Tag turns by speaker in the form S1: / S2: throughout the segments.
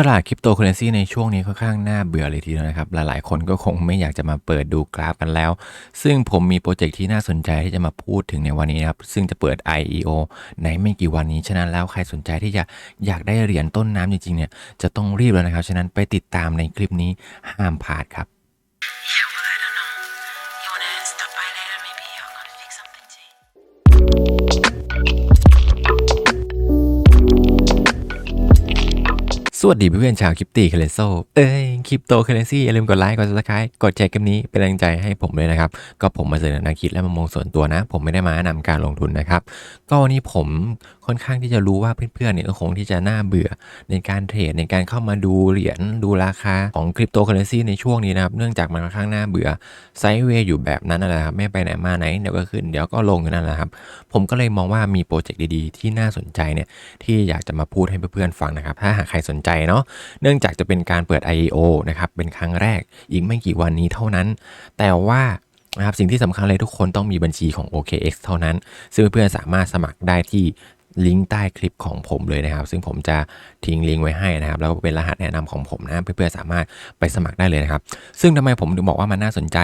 S1: ตลาดคริปโตเคอเรนซีในช่วงนี้ค่อนข้างน่าเบื่อเลยทีเดียวนะครับ หลายๆ คนก็คงไม่อยากจะมาเปิดดูกราฟกันแล้ว ซึ่งผมมีโปรเจกต์ที่น่าสนใจที่จะมาพูดถึงในวันนี้นะครับ ซึ่งจะเปิด IEO ในไม่กี่วันนี้ ฉะนั้นแล้วใครสนใจที่จะอยากได้เหรียญต้นน้ำจริงๆเนี่ยจะต้องรีบแล้วนะครับ ฉะนั้นไปติดตามในคลิปนี้ห้ามพลาดครับ วัสดีเพื่อนชาวคริปตี้เคเลโซเอ้ยคริปโตเคเรนซี่อย่าลืมกดไลค์กดซับสไครต์กดแชร์คลิปนี้เป็นแรงใจให้ผมเลยนะครับ ก็ผมมาเสนอแนวคิดและมุมมองส่วนตัวนะ ผมไม่ได้มาแนะนำการลงทุนนะครับ ก็วันนี้ผมค่อนข้างที่จะรู้ว่าเพื่อนๆเนี่ยก็คงที่จะน่าเบื่อในการเทรดในการเข้ามาดูเหรียญดูราคาของคริปโตเคเรนซี่ในช่วงนี้นะครับเนื่องจากมันค่อนข้างน่าเบื่อไซด์เวย์อยู่แบบนั้นนั่นแหละครับไม่ไปไหนมาไหนเดี๋ยวก็ขึ้นเดี๋ยวก็ลงอยู่นั่นแหละครับผมก็เลยมองว่ามีโปรเจกต์ดีๆ ที่น่าสนใจเนี่ยที่อยากจะมาพูดให้เพื่อนๆฟังนะครับถ้าหากใครสนใจเนาะเนื่องจากจะเป็นการเปิด IEO นะครับเป็นครั้งแรกอีกไม่กี่วันนี้เท่านั้น แต่ว่านะครับสิ่งที่สำคัญเลยทุกคนต้องมีบัญชีของ OKX เท่านั้น ซึ่งเพื่อนๆสามารถสมัครได้ที่ ลิงก์ใต้คลิปของผมเลยนะครับ ซึ่งผมจะทิ้งลิงก์ไว้ให้นะครับ แล้วก็เป็นรหัสแนะนำของผมนะเพื่อนๆสามารถไปสมัครได้เลยนะครับ ซึ่งทำไมผมถึงบอกว่ามันน่าสนใจ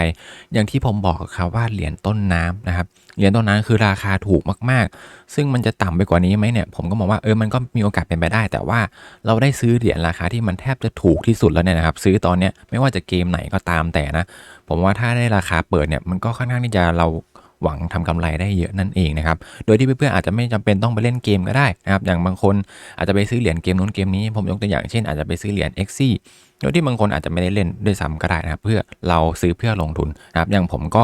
S1: อย่างที่ผมบอกครับว่าเหรียญต้นน้ำนะครับเหรียญต้นน้ำคือราคาถูกมากๆ ซึ่งมันจะต่ำไปกว่านี้ไหมเนี่ยผมก็มองว่าเออมันก็มีโอกาสเป็นไปได้ แต่ว่าเราได้ซื้อเหรียญราคาที่มันแทบจะถูกที่สุดแล้วเนี่ยนะครับ ซื้อตอนเนี้ยไม่ว่าจะเกมไหนก็ตามแต่นะ ผมว่าถ้าได้ราคาเปิดเนี่ยมันก็ค่อนข้างที่จะเรา หวังทำกำไรได้เยอะนั่นเองนะครับ โดยที่เพื่อนๆอาจจะไม่จำเป็นต้องไปเล่นเกมก็ได้นะครับอย่างบางคนอาจจะไปซื้อเหรียญเกมนู้นเกมนี้ผมยกตัวอย่างเช่นอาจจะไปซื้อเหรียญ x อโดยที่บางคนอาจจะไม่ได้เล่นด้วยซ้ำก็ได้นะครับ เพื่อเราซื้อเพื่อลงทุนนะครับอย่างผมก็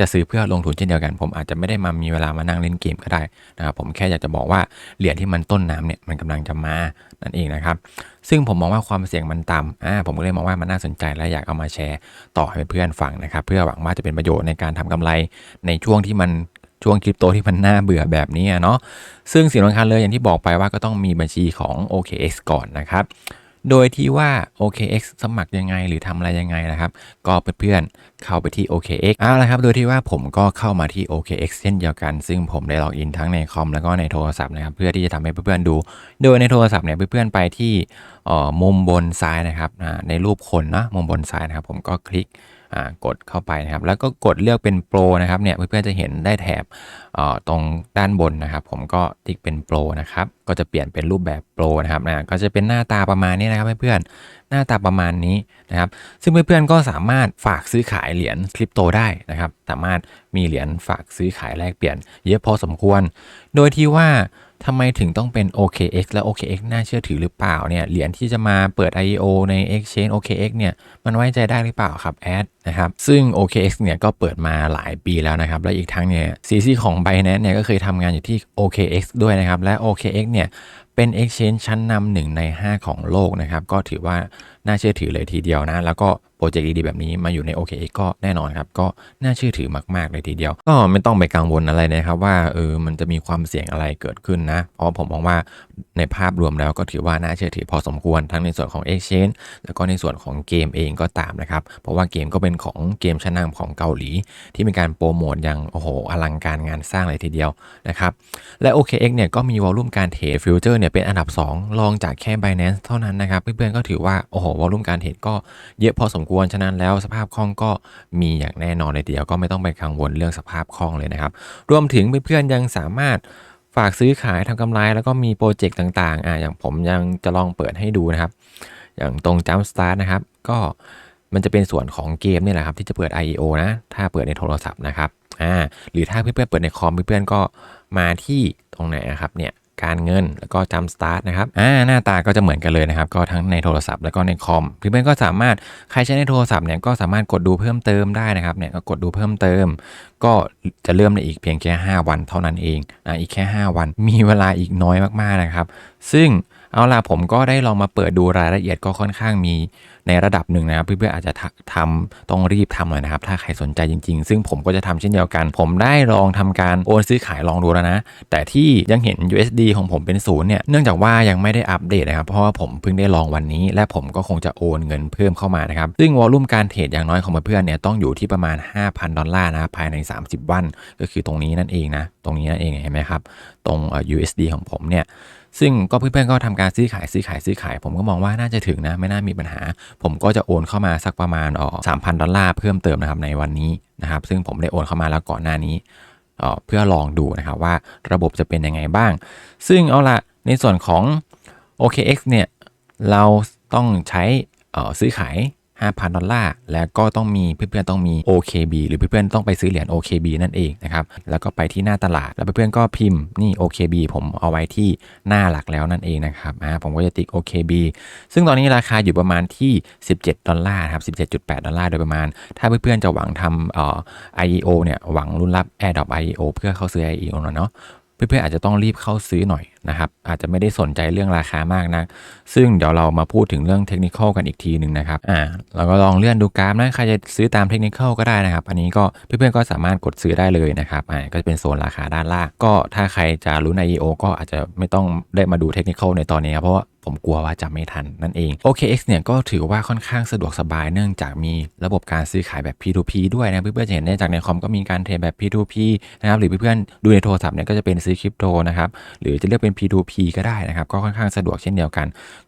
S1: จะซื้อเพื่อลงทุนเช่นเดียวกัน ผมอาจจะไม่ได้มามีเวลามานั่งเล่นเกมก็ได้นะครับผมแค่อยากจะบอกว่าเหรียญที่มันต้นน้ำเนี่ยมันกำลังจะมานั่นเองนะครับ ซึ่งผมมองว่าความเสี่ยงมันต่ำอ่าผมก็เลยมองว่ามันน่าสนใจและอยากเอามาแชร์ต่อให้เพื่อนฟังนะครับ เพื่อหวังว่าจะเป็นประโยชน์ในการทำกำไรในช่วงที่มันช่วงคริปโตที่มันน่าเบื่อแบบนี้เนาะซึ่งสิ่งสำคัญเลยอย่างที่บอกไปว่าก็ต้องมีบัญชีของ OKX ก่อนนะครับ โดยที่ว่า OKX สมัครยังไงหรือทำอะไรยังไงนะครับ ก็เพื่อนๆเข้าไปที่ OKX เอาละครับ โดยที่ว่าผมก็เข้ามาที่ OKX เช่นเดียวกัน ซึ่งผมได้ล็อกอินทั้งในคอมแล้วก็ในโทรศัพท์นะครับ เพื่อที่จะทำให้เพื่อนๆดู โดยในโทรศัพท์เนี่ยเพื่อนๆไปที่ออมุมบนซ้ายนะครับในรูปคนนะมุมบนซ้ายนะครับ ผมก็คลิก กดเข้าไปนะครับ แล้วก็กดเลือกเป็นโปรนะครับเนี่ยเพื่อนๆจะเห็นได้แถบตรงด้านบนนะครับ ผมก็ติ๊กเป็นโปรนะครับก็จะเปลี่ยนเป็นรูปแบบโปรนะครับนะก็จะเป็นหน้าตาประมาณนี้นะครับเพื่อนๆหน้าตาประมาณนี้นะครับ ซึ่งเพื่อนๆก็สามารถฝากซื้อขายเหรียญคริปโตได้นะครับ สามารถมีเหรียญฝากซื้อขายแลกเปลี่ยน เยอะพอสมควร โดยที่ว่า ทำไมถึงต้องเป็น OKX และ OKX น่าเชื่อถือหรือเปล่าเนี่ยเหรียญที่จะมาเปิด IEO ใน Exchange OKX เนี่ยมันไว้ใจได้หรือเปล่าครับแอดนะครับซึ่ง OKX เนี่ยก็เปิดมาหลายปีแล้วนะครับและอีกทั้งเนี่ย CC ของ Binance เนี่ยก็เคยทำงานอยู่ที่ OKX ด้วยนะครับและ OKX เนี่ยเป็น Exchange ชั้นนำหนึ่งใน 5 ของโลกนะครับก็ถือว่าน่าเชื่อถือเลยทีเดียวนะแล้วก็ โปรเจกต์ดีๆแบบนี้มาอยู่ใน OKX ก็แน่นอนครับก็น่าเชื่อถือมากๆเลยทีเดียว ก็ไม่ต้องไปกังวลอะไรนะครับว่าเออมันจะมีความเสี่ยงอะไรเกิดขึ้นนะเพราะผมมองว่าในภาพรวมแล้วก็ถือว่าน่าเชื่อถือพอสมควรทั้งในส่วนของ Exchange แล้วก็ในส่วนของเกมเองก็ตามนะครับ เพราะว่าเกมก็เป็นของเกมชั้นนำของเกาหลี ที่มีการโปรโมทอย่างโอ้โหอลังการงานสร้างเลยทีเดียวนะครับและ OKX เนี่ยก็มีวอลลุ่มการเทรดฟิวเจอร์เนี่ยเป็นอันดับ 2 รองจากแค่ Binance เท่านั้นนะครับเพื่อนๆก็ถือว่าโอ้โหวอลลุ่มการเทรดก็เยอะพอสมควร ฉะนั้นแล้วสภาพคล่องก็มีอย่างแน่นอนเลยทีเดียวก็ไม่ต้องไปกังวลเรื่องสภาพคล่องเลยนะครับ รวมถึงเพื่อนๆยังสามารถฝากซื้อขายทำกำไรแล้วก็มีโปรเจกต์ต่างๆอ่าอย่างผมยังจะลองเปิดให้ดูนะครับ อย่างตรง Jump Start นะครับ ก็มันจะเป็นส่วนของเกมนี่แหละครับที่จะเปิด IEO นะ ถ้าเปิดในโทรศัพท์นะครับอ่าหรือถ้าเพื่อนๆเปิดในคอมเพื่อนๆก็มาที่ตรงไหนนะครับเนี่ย การเงิน แล้วก็จำสตาร์ทนะครับอ่าหน้าตาก็จะเหมือนกันเลยนะครับ ก็ทั้งในโทรศัพท์แล้วก็ในคอมเพื่อนๆก็สามารถใครใช้ในโทรศัพท์เนี่ยก็สามารถกดดูเพิ่มเติมได้นะครับเนี่ยก็กดดูเพิ่มเติม ก็จะเริ่มในอีกเพียงแค่ 5 วันเท่านั้นเองอ่าอีกแค่ 5 วันมีเวลาอีกน้อยมากๆนะครับ ซึ่ง เอาล่ะผมก็ได้ลองมาเปิดดูรายละเอียดก็ค่อนข้างมีในระดับหนึ่งนะครับ เพื่อนๆอาจจะททำต้องรีบทำเลยนะครับ ถ้าใครสนใจจริงๆ ซึ่งผมก็จะทำเช่นเดียวกัน ผมได้ลองทำการโอนซื้อขายลองดูแล้วนะ แต่ที่ยังเห็น USD ของผมเป็นศูนย์เนี่ยเนื่องจากว่ายังไม่ได้อัปเดตนะครับ เพราะว่าผมเพิ่งได้ลองวันนี้ และผมก็คงจะโอนเงินเพิ่มเข้ามานะครับซึ่งวอลลุ่มการเทรดอย่างน้อยของเพื่อนๆเนี่ยต้องอยู่ที่ประมาณ 5,000 ดอลลาร์นะภายใน 30 วัน ก็คือตรงนี้นั่นเองนะตรงนี้นั่นเองเห็นไหมครับตรง USD ของผมเนี่ย ซึ่งก็เพื่อนๆก็ทำการซื้อขายซื้อขายซื้อขาย ผมก็มองว่าน่าจะถึงนะไม่น่ามีปัญหา ผมก็จะโอนเข้ามาสักประมาณอ๋อสามพันดอลลาร์เพิ่มเติมนะครับในวันนี้นะครับ ซึ่งผมได้โอนเข้ามาแล้วก่อนหน้านี้เพื่อลองดูนะครับว่าระบบจะเป็นยังไงบ้าง ซึ่งเอาละในส่วนของ OKX เนี่ยเราต้องใช้ซื้อขาย 5,000 ดอลลาร์ แล้วก็ต้องมีเพื่อนๆต้องมี OKB หรือเพื่อนๆต้องไปซื้อเหรียญ OKB นั่นเองนะครับ แล้วก็ไปที่หน้าตลาด แล้วเพื่อนๆก็พิมพ์นี่ OKB ผมเอาไว้ที่หน้าหลักแล้วนั่นเองนะครับอ่าผมก็จะติ๊ก OKB ซึ่งตอนนี้ราคาอยู่ประมาณที่ 17 ดอลลาร์ครับ 17.8 ดอลลาร์โดยประมาณ ถ้าเพื่อนๆจะหวังทำเอ่อ IEO เนี่ย หวังรุ่นรับ AirDrop IEO เพื่อเข้าซื้อ IEO เนาะ เพื่อนๆอาจจะต้องรีบเข้าซื้อหน่อยนะครับ อาจจะไม่ได้สนใจเรื่องราคามากนะ ซึ่งเดี๋ยวเรามาพูดถึงเรื่องเทคนิคกันอีกทีหนึ่งนะครับอ่าเราก็ลองเลื่อนดูกราฟนะใครจะซื้อตามเทคนิคก็ได้นะครับ อันนี้ก็เพื่อนๆก็สามารถกดซื้อได้เลยนะครับอ่าก็จะเป็นโซนราคาด้านล่างก็ถ้าใครจะรู้ใน EO ก็อาจจะไม่ต้องได้มาดูเทคนิคในตอนนี้ครับเพราะว่า ผมกลัวว่าจะไม่ทันนั่นเอง OKX เนี่ยก็ถือว่าค่อนข้างสะดวกสบายเนื่องจากมีระบบการซื้อขายแบบ P2P ด้วยนะเพื่อนๆจะเห็นได้จากในคอมก็มีการเทรดแบบ P2P นะครับหรือเพื่อนๆดูในโทรศัพท์เนี่ยก็จะเป็นซื้อคริปโตนะครับหรือจะเลือกเป็น P2P ก็ได้นะครับก็ค่อนข้างสะดวกเช่นเดียวกัน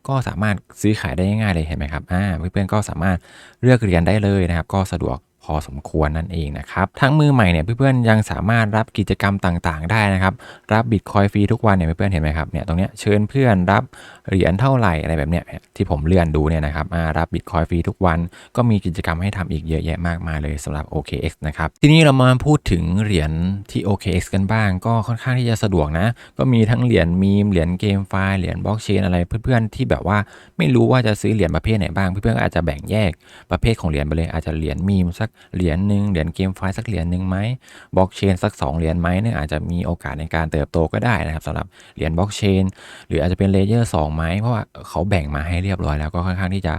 S1: ก็สามารถซื้อขายได้ง่ายๆเลยเห็นไหมครับอ่าเพื่อนๆก็สามารถเลือกเหรียญได้เลยนะครับก็สะดวก พอสมควรนั่นเองนะครับ ทั้งมือใหม่เนี่ยเพื่อนๆยังสามารถรับกิจกรรมต่างๆ ได้นะครับ รับบิตคอยฟรีทุกวันเนี่ยเพื่อนๆเห็นไหมครับเนี่ยตรงเนี้ยเชิญเพื่อนรับเหรียญเท่าไหร่อะไรแบบเนี้ยที่ผมเลื่อนดูเนี่ยนะครับรับบิตคอยฟรีทุกวัน ก็มีกิจกรรมให้ทำอีกเยอะแยะมากมายเลยสำหรับ OKX นะครับทีนี้เรามาพูดถึงเหรียญที่ OKX กันบ้าง ก็ค่อนข้างที่จะสะดวกนะ ก็มีทั้งเหรียญมีมเหรียญเกมไฟล์เหรียญบล็อกเชนอะไรเพื่อนๆที่แบบว่าไม่รู้ว่าจะซื้อเหรียญประเภทไหนบ้างเพื่อนๆก็อาจจะแบ่งแยกประเภทของเหรียญไปเลยอาจจะเหรียญมีมสักเหรียญหนึ่งเหรียญเกมไฟล์สักเหรียญหนึ่งไหมบล็อกเชนสักสองเหรียญไหมเนี่ยอาจจะมีโอกาสในการเติบโตก็ได้นะครับสำหรับเหรียญบล็อกเชนหรืออาจจะเป็นเลเยอร์สองไหมเพราะว่าเขาแบ่งมาให้เรียบร้อยแล้วก็ค่อนข้างที่จะ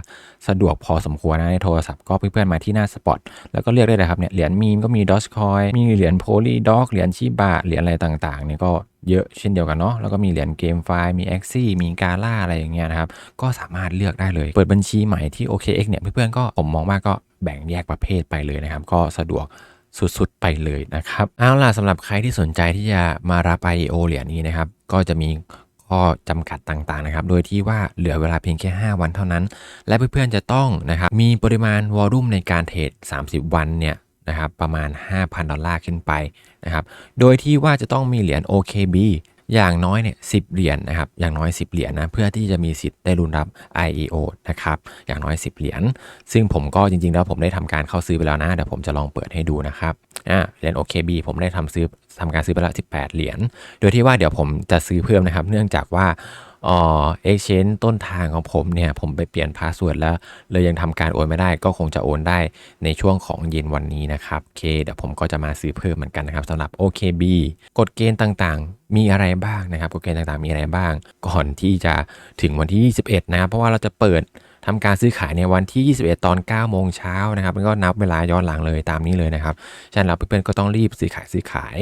S1: สะดวกพอสมควรนะในโทรศัพท์ก็เพื่อนๆมาที่หน้าสปอตแล้วก็เลือกได้เลยครับเนี่ยเหรียญมีมก็มีดอ g คอยมีเหรียญโพลีด็อกเหรียญชิบะเหรียญอะไรต่างๆเนี่ยก็เยอะเช่นเดียวกันเนาะแล้วก็มีเหรียญเกมไฟล์มี a x ซี่มีกาล่าอะไรอย่างเงี้ยนะครับ ก็สามารถเลือกได้เลย เปิดบัญชีใหม่ที่ OKX เนี่ยเพื่อนๆก็ผมมองว่าก็ แบ่งแยกประเภทไปเลยนะครับ ก็สะดวกสุดๆไปเลยนะครับ เอาล่ะสำหรับใครที่สนใจที่จะมารับ IEO เหรียญนี้นะครับ ก็จะมีข้อจำกัดต่างๆนะครับ โดยที่ว่าเหลือเวลาเพียงแค่ 5 วันเท่านั้น และเพื่อนๆจะต้องนะครับ มีปริมาณวอลลุ่มในการเทรด 30 วันเนี่ยนะครับประมาณ 5,000 ดอลลาร์ขึ้นไปนะครับ โดยที่ว่าจะต้องมีเหรียญ OKB อย่างน้อยเนี่ยสิเหรียญนะครับ อย่างน้อย 10 เหรียญนะ เพื่อที่จะมีสิทธิ์ได้รุนรับ IEO นะครับ อย่างน้อย 10 เหรียญ ซึ่งผมก็จริงๆ แล้วผมได้ทำการเข้าซื้อไปแล้วนะ เดี๋ยวผมจะลองเปิดให้ดูนะครับ อ่า เหรียญ OKB ผมได้ทำซื้อทำการซื้อไปแล้ว 18 เหรียญ โดยที่ว่าเดี๋ยวผมจะซื้อเพิ่มนะครับ เนื่องจากว่า อ๋อ exchange ต้นทางของผมเนี่ยผมไปเปลี่ยนพาสเวิร์ดแล้วเลยยังทำการโอนไม่ได้ก็คงจะโอนได้ในช่วงของเย็นวันนี้นะครับโอเคเดี๋ยวผมก็จะมาซื้อเพิ่มเหมือนกันนะครับสำหรับ OKB กฎเกณฑ์ต่างๆ มีอะไรบ้างนะครับกฎเกณฑ์ต่างๆ มีอะไรบ้าง ก่อนที่จะถึงวันที่ 21 นะครับเพราะว่าเราจะเปิด ทำการซื้อขายในวันที่ 21 ตอน 9 โมงเช้านะครับมันก็นับเวลาย้อนหลังเลยตามนี้เลยนะครับฉะนั้นเราเพื่อนๆก็ต้องรีบซื้อขายซื้อขาย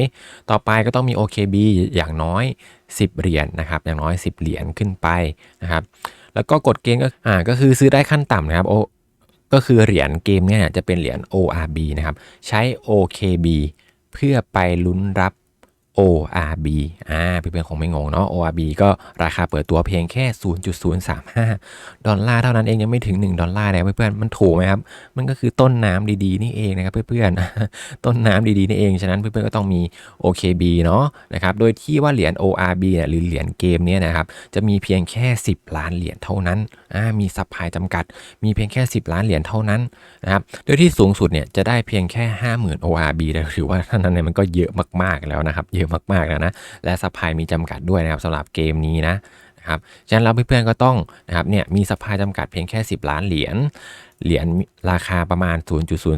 S1: ต่อไปก็ต้องมี OKB อย่างน้อย 10 เหรียญนะครับ อย่างน้อย 10 เหรียญขึ้นไปนะครับ แล้วก็กฎเกณฑ์ก็อ่าก็คือซื้อได้ขั้นต่ำนะครับโอก็คือเหรียญเกมเนี่ยจะเป็นเหรียญ ORB นะครับ ใช้ OKB เพื่อไปลุ้นรับ ORB อ่าเพื่อนๆคงไม่งงเนาะ ORB ก็ราคาเปิดตัวเพียงแค่ 0.035 ดอลลาร์เท่านั้นเองยังไม่ถึง 1 ดอลลาร์เลยเพื่อนๆ มันถูกไหมครับ มันก็คือต้นน้ำดีๆ นี่เองนะครับเพื่อนๆ ต้นน้ำดีๆ นี่เอง ฉะนั้นเพื่อนๆ ก็ต้องมี OKB เนาะนะครับ โดยที่ว่าเหรียญ ORB เนี่ยหรือเหรียญเกมเนี่ยนะครับ จะมีเพียงแค่ 10 ล้านเหรียญเท่านั้น อ่า มีซัพพลายจำกัด มีเพียงแค่ 10 ล้านเหรียญเท่านั้นนะครับ โดยที่สูงสุดเนี่ยจะได้เพียงแค่ 50,000 ORB เลยถือว่าเท่านั้นเนี่ยมันก็เยอะมากๆแล้วนะครับเยอะมากๆแล้วนะและซัพพลายมีจำกัดด้วยนะครับสำหรับเกมนี้นะนะครับฉะนั้นเราเพื่อนๆก็ต้องนะครับเนี่ยมีซัพพลายจำกัดเพียงแค่ 10 ล้านเหรียญ เหรียญราคาประมาณ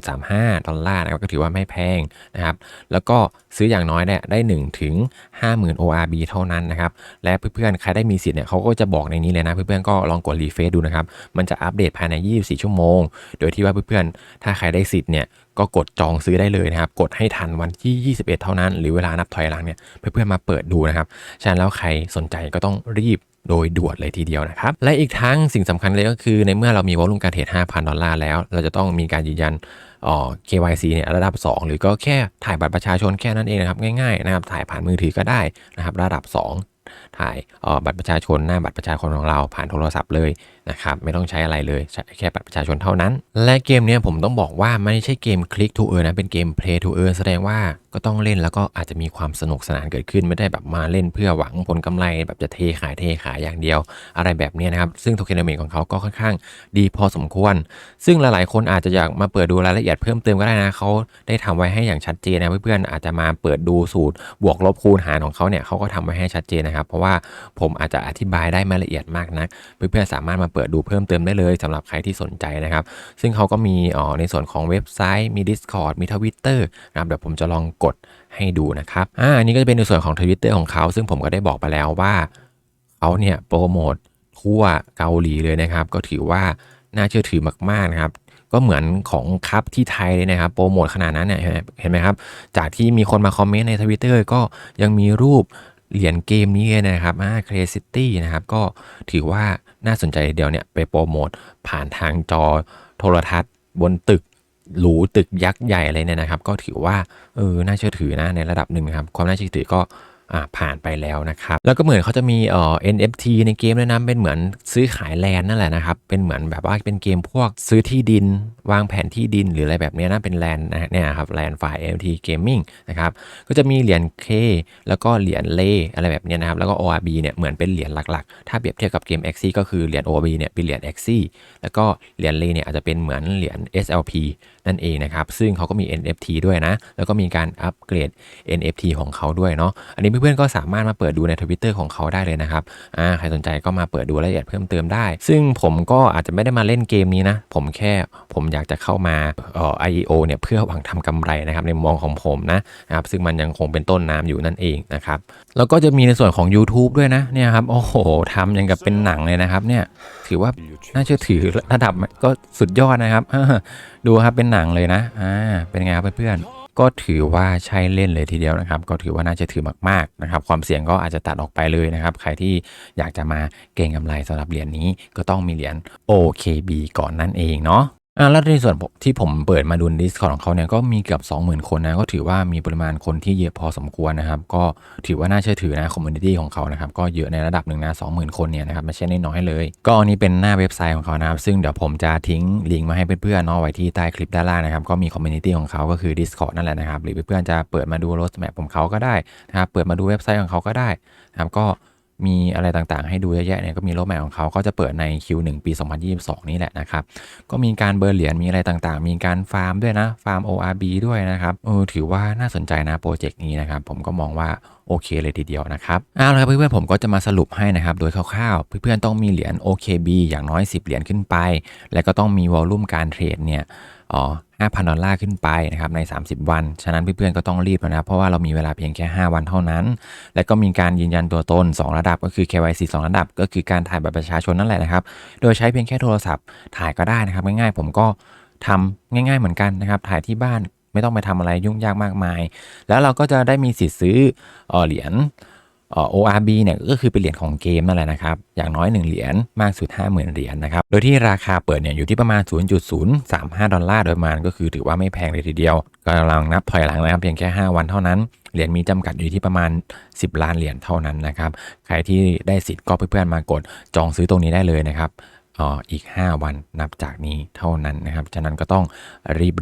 S1: 0.035 ดอลลาร์นะครับก็ถือว่าไม่แพงนะครับ แล้วก็ซื้ออย่างน้อยเนี่ยได้ 1 ถึง 50,000 ORB เท่านั้นนะครับ และเพื่อนๆ ใครได้มีสิทธิ์เนี่ยเขาก็จะบอกในนี้เลยนะ เพื่อนๆ ก็ลองกดรีเฟซดูนะครับ มันจะอัปเดตภายใน 24 ชั่วโมง โดยที่ว่าเพื่อนๆ ถ้าใครได้สิทธิ์เนี่ยก็กดจองซื้อได้เลยนะครับ กดให้ทันวันที่ 21 เท่านั้น หรือเวลานับถอยหลังเนี่ยเพื่อนๆ มาเปิดดูนะครับ ฉะนั้นแล้วใครสนใจก็ต้องรีบ โดยด่วนเลยทีเดียวนะครับ และอีกทั้งสิ่งสำคัญเลยก็คือในเมื่อเรามีวอลุ่มการเทรด5,000 ดอลลาร์แล้ว เราจะต้องมีการยืนยันอ๋อ KYC เนี่ยระดับ 2 หรือก็แค่ถ่ายบัตรประชาชนแค่นั้นเองนะครับง่ายๆนะครับถ่ายผ่านมือถือก็ได้นะครับระดับ 2 ถ่ายออบัตรประชาชนหน้าบัตรประชาชนของเราผ่านโทรศัพท์เลยนะครับไม่ต้องใช้อะไรเลยใช้แค่บัตรประชาชนเท่านั้น และเกมนี้ผมต้องบอกว่าไม่ใช่เกมคลิก to earn นะเป็นเกม play to earn แสดงว่าก็ต้องเล่นแล้วก็อาจจะมีความสนุกสนานเกิดขึ้นไม่ได้แบบมาเล่นเพื่อหวังผลกำไร แบบจะเทขายเทขายอย่างเดียว อะไรแบบนี้นะครับ ซึ่งโทเคนเมนของเขาก็ค่อนข้างดีพอสมควร ซึ่งหลายๆ คนอาจจะอยากมาเปิดดูรายละเอียดเพิ่มเติมก็ได้นะเขาได้ทำไว้ให้อย่างชัดเจนนะเพื่อนๆอาจจะมาเปิดดูสูตรบวกลบคูณหารของเขาเนี่ยเขาก็ทำไว้ให้ชัดเจนนะครับเพราะว่าผมอาจจะอธิบายได้ไม่ละเอียดมากนักเพื่อนๆสามารถมาเปิดดูเพิ่มเติมได้เลยสำหรับใครที่สนใจนะครับ ซึ่งเขาก็มีอ๋อในส่วนของเว็บไซต์มี Discord มี Twitter นะครับเดี๋ยวผมจะลองกดให้ดูนะครับอ่าอันนี้ก็จะเป็นในส่วนของ Twitter ของเขา ซึ่งผมก็ได้บอกไปแล้วว่าเขาเนี่ยโปรโมททั่วเกาหลีเลยนะครับ ก็ถือว่าน่าเชื่อถือมากๆนะครับก็เหมือนของคัพที่ไทยเลยนะครับโปรโมทขนาดนั้นเนี่ยเห็นไหมเห็นไหมครับ จากที่มีคนมาคอมเมนต์ในทวิตเตอร์ก็ยังมีรูป เหรียญเกมนี้นะครับอ่า Crazy นะครับ ก็ถือว่าน่าสนใจเดียวเนี่ยไปโปรโมทผ่านทางจอโทรทัศน์บนตึกหรูตึกยักษ์ใหญ่อะไรเนี่ยนะครับ ก็ถือว่าเออน่าเชื่อถือนะในระดับหนึ่งครับ ความน่าเชื่อถือก็ ผ่านไปแล้วนะครับ แล้วก็เหมือนเขาจะมีเอ่อ NFT ในเกมด้วยนะเป็นเหมือนซื้อขายแลนด์นั่นแหละนะครับ เป็นเหมือนแบบว่าเป็นเกมพวกซื้อที่ดิน วางแผนที่ดินหรืออะไรแบบเนี้ยนะเป็นแลนด์นะเนี่ยครับแลนด์ฝ่าย NFT Gaming นะครับก็จะมีเหรียญ K แล้วก็เหรียญเลอะไรแบบเนี้ยนะครับแล้วก็ ORB เนี่ยเหมือนเป็นเหรียญหลักๆ ถ้าเปรียบเทียบกับเกม Axie ก็คือเหรียญ ORB เนี่ยเป็นเหรียญ Axie แล้วก็เหรียญเลเนี่ยอาจจะเป็นเหมือนเหรียญ SLP นั่นเองนะครับ ซึ่งเขาก็มี NFT ด้วยนะ แล้วก็มีการอัปเกรด NFT ของเขาด้วยเนาะ อันนี้เพื่อนๆก็สามารถมาเปิดดูในทวิตเตอร์ของเขาได้เลยนะครับอ่าใครสนใจก็มาเปิดดูรายละเอียดเพิ่มเติมได้ ซึ่งผมก็อาจจะไม่ได้มาเล่นเกมนี้นะ ผมแค่ผมอยากจะเข้ามาเอ่อ IEO เนี่ยเพื่อหวังทำกำไรนะครับในมุมมองของผมนะครับ ซึ่งมันยังคงเป็นต้นน้ำอยู่นั่นเองนะครับ แล้วก็จะมีในส่วนของ YouTube ด้วยนะ เนี่ยครับ โอ้โหทำอยังกับเป็นหนังเลยนะครับ เนี่ย ถือว่าน่าเชื่อถือระดับก็สุดยอดนะครับ ดูครับเป็นหนังเลยนะ อ่า เป็นไงครับเพื่อนๆ ก็ถือว่าใช่เล่นเลยทีเดียวนะครับ ก็ถือว่าน่าจะถือมากๆนะครับ ความเสี่ยงก็อาจจะตัดออกไปเลยนะครับ ใครที่อยากจะมาเก่งกำไรสำหรับเหรียญนี้ก็ต้องมีเหรียญ OKB ก่อนนั่นเองเนาะ อ่าแล้วในส่วนที่ผมเปิดมาดูดิสคอร์ของเขาเนี่ยก็มีเกือบ20,000 คนนะก็ถือว่ามีปริมาณคนที่เยอะพอสมควรนะครับ ก็ถือว่าน่าเชื่อถือนะคอมมูนิตี้ของเขานะครับก็เยอะในระดับหนึ่งนะ20,000 คนเนี่ยนะครับไม่ใช่น้อยๆเลย ก็อันนี้เป็นหน้าเว็บไซต์ของเขานะครับ ซึ่งเดี๋ยวผมจะทิ้งลิงก์มาให้เพื่อนๆเนาะไว้ที่ใต้คลิปด้านล่างนะครับก็มีคอมมูนิตี้ของเขาก็คือ Discord นั่นแหละนะครับหรือเพื่อนๆจะเปิดมาดูรถแมพของเขาก็ได้นะครับเปิดมาดูเว็บไซต์ของเขาก็ได้นะครับก็ มีอะไรต่างๆ ให้ดูเยอะแยะเนี่ยก็มีโลดแมพของเขาก็จะเปิดใน Q1 ปี 2022 นี่แหละนะครับ ก็มีการเบอร์เหรียญมีอะไรต่างๆ มีการฟาร์มด้วยนะ ฟาร์ม ORB ด้วยนะครับเออถือว่าน่าสนใจนะโปรเจกต์นี้นะครับ ผมก็มองว่าโอเคเลยทีเดียวนะครับเอาละครับเพื่อนๆผมก็จะมาสรุปให้นะครับ โดยคร่าวๆ เพื่อนๆต้องมีเหรียญ OKB อย่างน้อย 10 เหรียญขึ้นไป และก็ต้องมีวอลลุ่มการเทรดเนี่ยอ๋อ 5,000 ดอลลาร์ขึ้นไปนะครับใน 30 วัน ฉะนั้นเพื่อนๆก็ต้องรีบนะครับ เพราะว่าเรามีเวลาเพียงแค่ 5 วันเท่านั้น และก็มีการยืนยันตัวตน 2 ระดับก็คือ KYC 2 ระดับ ก็คือการถ่ายบัตรประชาชนนั่นแหละนะครับ โดยใช้เพียงแค่โทรศัพท์ถ่ายก็ได้นะครับ ง่ายๆ ผมก็ทำง่าย ๆ เหมือนกันนะครับ ถ่ายที่บ้านไม่ต้องไปทำอะไรยุ่งยากมากมาย แล้วเราก็จะได้มีสิทธิ์ซื้อเออเหรียญ ORB เนี่ยก็คือเป็นเหรียญของเกมนั่นแหละนะครับ อย่างน้อย 1 เหรียญมากสุด 50,000 เหรียญนะครับ โดยที่ราคาเปิดเนี่ยอยู่ที่ประมาณ 0.035 ดอลลาร์โดยประมาณก็คือถือว่าไม่แพงเลยทีเดียวกำลังนับถอยหลังนะครับเพียงแค่ 5 วันเท่านั้น เหรียญมีจำกัดอยู่ที่ประมาณ 10 ล้านเหรียญเท่านั้นนะครับ ใครที่ได้สิทธิ์ก็เพื่อนๆมากดจองซื้อตรงนี้ได้เลยนะครับ อ่ออีก 5 วันนับจากนี้เท่านั้นนะครับฉะนั้นก็ต้อง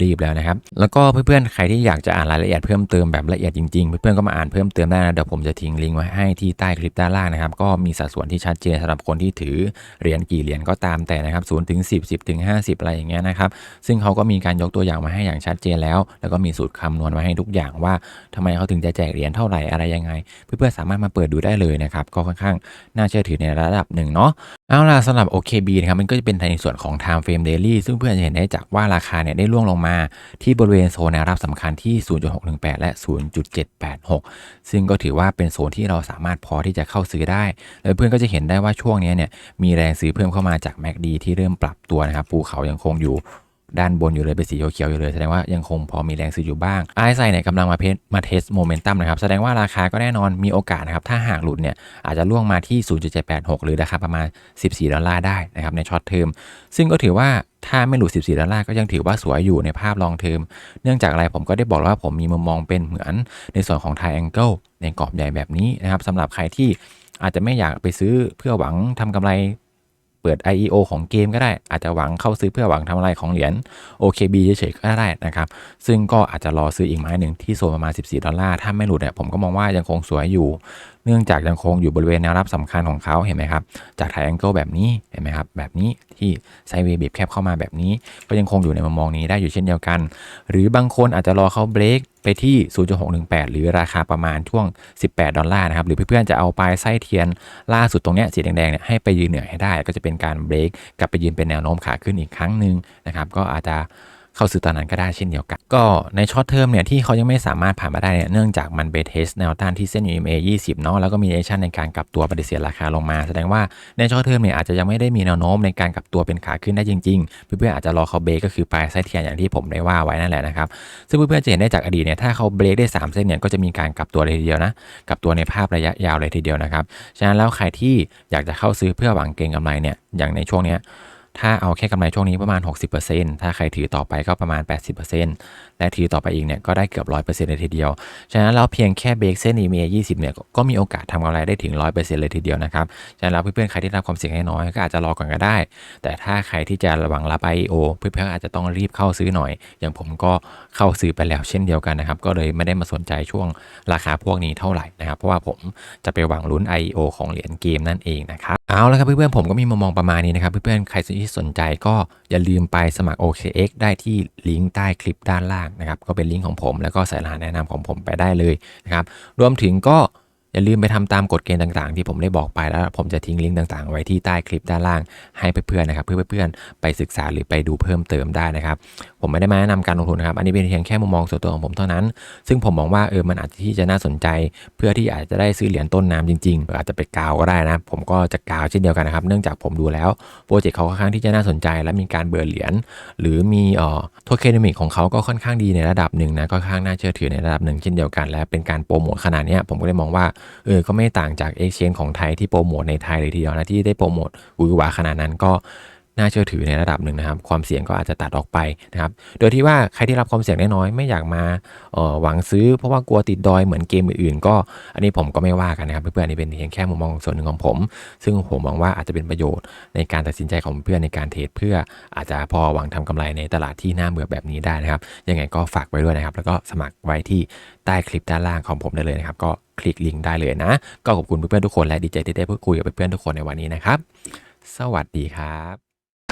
S1: รีบๆแล้วนะครับ แล้วก็เพื่อนๆใครที่อยากจะอ่านรายละเอียดเพิ่มเติมแบบละเอียดจริงๆ เพื่อนๆก็มาอ่านเพิ่มเติมได้นะเดี๋ยวผมจะทิ้งลิงก์ไว้ให้ที่ใต้คลิปด้านล่างนะครับก็มีสัดส่วนที่ชัดเจนสำหรับคนที่ถือเหรียญกี่เหรียญก็ตามแต่นะครับ0ถึง10 10ถึง50อะไรอย่างเงี้ยนะครับซึ่งเขาก็มีการยกตัวอย่างมาให้อย่างชัดเจนแล้ว แล้วก็มีสูตรคำนวณมาให้ทุกอย่างว่าทำไมเขาถึงจะแจกเหรียญเท่าไหร่อะไรยังไง เพื่อนๆสามารถมาเปิดดูได้เลยนะครับก็ค่อนข้างน่าเชื่อถือในระดับหนึ่งเนาะ เอาล่ะสำหรับ OKB นะครับมันก็จะเป็นในส่วนของ Time Frame Daily ซึ่งเพื่อนจะเห็นได้จากว่าราคาเนี่ยได้ร่วงลงมาที่บริเวณโซนแนวรับสำคัญที่ 0.618 และ 0.786 ซึ่งก็ถือว่าเป็นโซนที่เราสามารถพอที่จะเข้าซื้อได้ แล้วเพื่อนก็จะเห็นได้ว่าช่วงนี้เนี่ยมีแรงซื้อเพิ่มเข้ามาจาก MACD ที่เริ่มปรับตัวนะครับภูเขายังคงอยู่ ด้านบนอยู่เลยเป็นสีเขียวๆอยู่เลยแสดงว่ายังคงพอมีแรงซื้ออยู่บ้างไอซ์ไซเนี่ยกำลังมาเพชมาเทสโมเมนตัมนะครับ แสดงว่าราคาก็แน่นอนมีโอกาสนะครับ ถ้าหากหลุดเนี่ยอาจจะล่วงมาที่ 0.786 หรือราคาประมาณ 14 ดอลลาร์ได้นะครับในช็อตเทอมซึ่งก็ถือว่าถ้าไม่หลุด 14 ดอลลาร์ก็ยังถือว่าสวยอยู่ในภาพลองเทอม เนื่องจากอะไรผมก็ได้บอกแล้วว่าผมมีมุมมองเป็นเหมือนในส่วนของ Triangle ในกรอบใหญ่แบบนี้นะครับสำหรับใครที่อาจจะไม่อยากไปซื้อเพื่อหวังทำกำไร เปิด IEO ของเกมก็ได้ อาจจะหวังเข้าซื้อเพื่อหวังทำอะไรของเหรียญ OKB เฉยๆก็ได้นะครับ ซึ่งก็อาจจะรอซื้ออีกไม้หนึ่งที่โซนประมาณ 14 ดอลลาร์ ถ้าไม่หลุดเนี่ยผมก็มองว่ายังคงสวยอยู่เนื่องจากยังคงอยู่บริเวณแนวรับสำคัญของเขาเห็นไหมครับ จากไทแองเกิลแบบนี้เห็นไหมครับ แบบนี้ที่ไซเวย์บีบแคบเข้ามาแบบนี้ ก็ยังคงอยู่ในมุมมองนี้ได้อยู่เช่นเดียวกัน หรือบางคนอาจจะรอเขาเบรกไปที่ 0.618 หรือราคาประมาณช่วง 18 ดอลลาร์นะครับ หรือเพื่อนๆ จะเอาปลายไส้เทียนล่าสุดตรงเนี้ยสีแดงๆ เนี่ยให้ไปยืนเหนือให้ได้ ก็จะเป็นการเบรกกลับไปยืนเป็นแนวโน้มขาขึ้นอีกครั้งหนึ่งนะครับ ก็อาจจะ เข้าซื้อตอนนั้นก็ได้เช่นเดียวกัน ก็ในช็อตเทอมเนี่ยที่เขายังไม่สามารถผ่านมาได้เนี่ยเนื่องจากมันไปเทสแนวต้านที่เส้น EMA 20 เนาะแล้วก็มีแอคชั่นในการกลับตัวปฏิเสธราคาลงมา แสดงว่าในช็อตเทอมเนี่ยอาจจะยังไม่ได้มีแนวโน้มในการกลับตัวเป็นขาขึ้นได้จริงๆ เพื่อนๆอาจจะรอเขาเบรกก็คือปลายไส้เทียนอย่างที่ผมได้ว่าไว้นั่นแหละนะครับซึ่งเพื่อนๆจะเห็นได้จากอดีตเนี่ยถ้าเขาเบรกได้ 3 เส้นเนี่ยก็จะมีการกลับตัวเลยทีเดียวนะกลับตัวในภาพระยะยาวเลยทีเดียวนะครับฉะนั้นแล้วใครที่อยากจะเข้าซื้อเพื่อหวังเก็งกำไรเนี่ยอย่างในช่วงเนี้ย ถ้าเอาแค่กำไรช่วงนี้ประมาณ 60%ถ้าใครถือต่อไปก็ประมาณ 80%และถือต่อไปอีกเนี่ยก็ได้เกือบ 100%เลยทีเดียว ฉะนั้นเราเพียงแค่เบรกเส้น EMA 20 เนี่ยก็มีโอกาสทำกำไรได้ถึง 100%เลยทีเดียวนะครับ ฉะนั้นแล้วเพื่อนๆใครที่รับความเสี่ยงให้น้อยก็อาจจะรอก่อนก็ได้ แต่ถ้าใครที่จะระวังรับ IEO เพื่อนๆอาจจะต้องรีบเข้าซื้อหน่อย อย่างผมก็เข้าซื้อไปแล้วเช่นเดียวกันนะครับก็เลยไม่ได้มาสนใจช่วงราคาพวกนี้เท่าไหร่นะครับเพราะว่าผมจะไปหวังลุ้น IEO ของเหรียญเกมนั่นเองนะครับเอาละครับเพื่อนๆผมก็มีมุมมองประมาณนี้นะครับเพื่อนๆใครที่สนใจก็อย่าลืมไปสมัคร OKX ได้ที่ลิงก์ใต้คลิปด้านล่างนะครับ ก็เป็นลิงก์ของผม แล้วก็สารหัสแนะนำของผมไปได้เลยนะครับ รวมถึงก็ อย่าลืมไปทำตามกฎเกณฑ์ต่างๆ ที่ผมได้บอกไปแล้ว ผมจะทิ้งลิงก์ต่างๆ ไว้ที่ใต้คลิปด้านล่างให้เพื่อนๆนะครับ เพื่อเพื่อนๆไปศึกษาหรือไปดูเพิ่มเติมได้นะครับ ผมไม่ได้มาแนะนำการลงทุนนะครับ อันนี้เป็นเพียงแค่มุมมองส่วนตัวของผมเท่านั้น ซึ่งผมมองว่าเออมันอาจจะที่จะน่าสนใจ เพื่อที่อาจจะได้ซื้อเหรียญต้นน้ำจริงๆหรืออาจจะไปกาวก็ได้นะ ผมก็จะกาวเช่นเดียวกันนะครับ เนื่องจากผมดูแล้วโปรเจกต์เขาค่อนข้างที่จะน่าสนใจ และมีการเบิร์เหรียญหรือมีเอ่อโทเคนมิกของเขาก็ค่อนข้างดีในระดับหนึ่งนะก็ค่อนข้างน่าเชื่อถือในระดับหนึ่งเช่นเดียวกัน และเป็นการโปรโมทขนาดนี้ผมก็เลยมองว่าเออก็ไม่ต่างจากเอ็กชแนของไทยที่โปรโมทในไทยเลยทีเดียวนะที่ได้โปรโมทหวือหวาขนาดนั้นก็ น่าเชื่อถือในระดับหนึ่งนะครับ ความเสี่ยงก็อาจจะตัดออกไปนะครับ โดยที่ว่าใครที่รับความเสี่ยงน้อยๆไม่อยากมาออหวังซื้อเพราะว่ากลัวติดดอยเหมือนเกมอื่นๆก็ อันนี้ผมก็ไม่ว่ากันนะครับเพื่อนๆนนี้เป็นเพียงแค่มุมมองส่วนหนึ่งของผม ซึ่งผมมองว่าอาจจะเป็นประโยชน์ในการตัดสินใจของเพื่อนในการเทรดเพื่ออาจจะพอหวังทำกำไรในตลาดที่น่าเบื่อแบบนี้ได้นะครับ ยังไงก็ฝากไว้ด้วยนะครับ แล้วก็สมัครไว้ที่ใต้คลิปด้านล่างของผมได้เลยนะครับ ก็คลิกลิงก์ได้เลยนะ ก็ขอบคุณเพื่อนๆทุกคนและดีใจที่ได้พูดคุยกับเพื่อนๆทุกคนในวันนี้นะครับ สวัสดีครับ